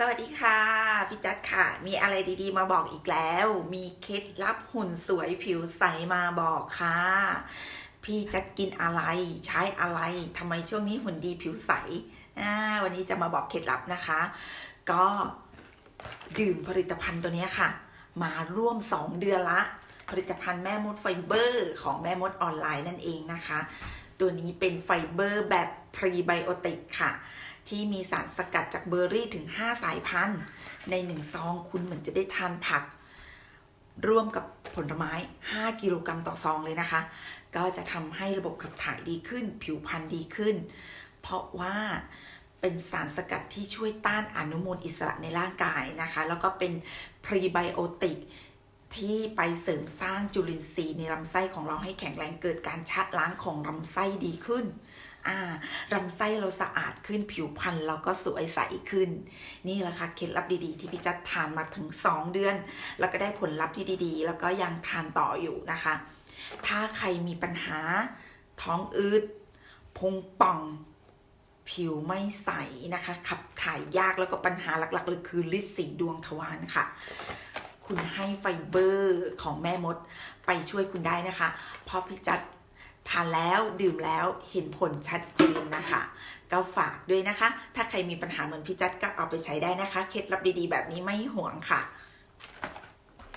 สวัสดีค่ะ พี่จัดค่ะ มีอะไรดีๆ มาบอกอีกแล้ว มีเคล็ดลับหุ่นสวยผิวใสมาบอกค่ะ พี่จัดกินอะไร ใช้อะไรทำไมช่วงนี้หุ่นดีผิวใสวันนี้จะมาบอกเคล็ดลับนะคะ ก็ดื่มผลิตภัณฑ์ตัวนี้ค่ะ มาร่วม 2 เดือนละ ผลิตภัณฑ์แม่มดไฟเบอร์ของแม่มดออนไลน์นั่นเองนะคะ ตัวนี้เป็นไฟเบอร์แบบพรีไบโอติกค่ะ ที่มีสารสกัดจากเบอร์รี่ถึง 5 สายพันธุ์ ในหนึ่งซองคุณเหมือนจะได้ทานผัก ร่วมกับผลไม้ 5 กิโลกรัมต่อซองเลยนะคะ ก็จะทำให้ระบบขับถ่ายดีขึ้น ผิวพรรณดีขึ้น เพราะว่าเป็นสารสกัดที่ช่วยต้านอนุมูลอิสระในร่างกายนะคะ แล้วก็เป็นพรีไบโอติก ที่ไปเสริมสร้างจุลินทรีย์ในลำไส้ของเราให้แข็งแรงเกิดการชะล้างของลำไส้ดีขึ้นลำไส้เราสะอาดขึ้นผิวพรรณเราก็สวยใสขึ้น นี่แหละค่ะเคล็ดลับดีๆ ที่พี่จัดทานมาถึง 2 เดือน แล้วก็ได้ผลลัพธ์ที่ดีๆ แล้วก็ยังทานต่ออยู่นะคะ ถ้าใครมีปัญหาท้องอืดพุงป่องผิวไม่ใสนะคะ ขับถ่ายยากแล้วก็ปัญหาหลักๆเลยคือลิดสีดวงทวารค่ะ คุณให้ไฟเบอร์ของแม่มดไปช่วยคุณได้นะคะ เพราะพี่จัดทานแล้วดื่มแล้วเห็นผลชัดเจนนะคะ ก็ฝากด้วยนะคะ ถ้าใครมีปัญหาเหมือนพี่จัดก็เอาไปใช้ได้นะคะ เคล็ดลับดีๆ แบบนี้ไม่ห่วงค่ะ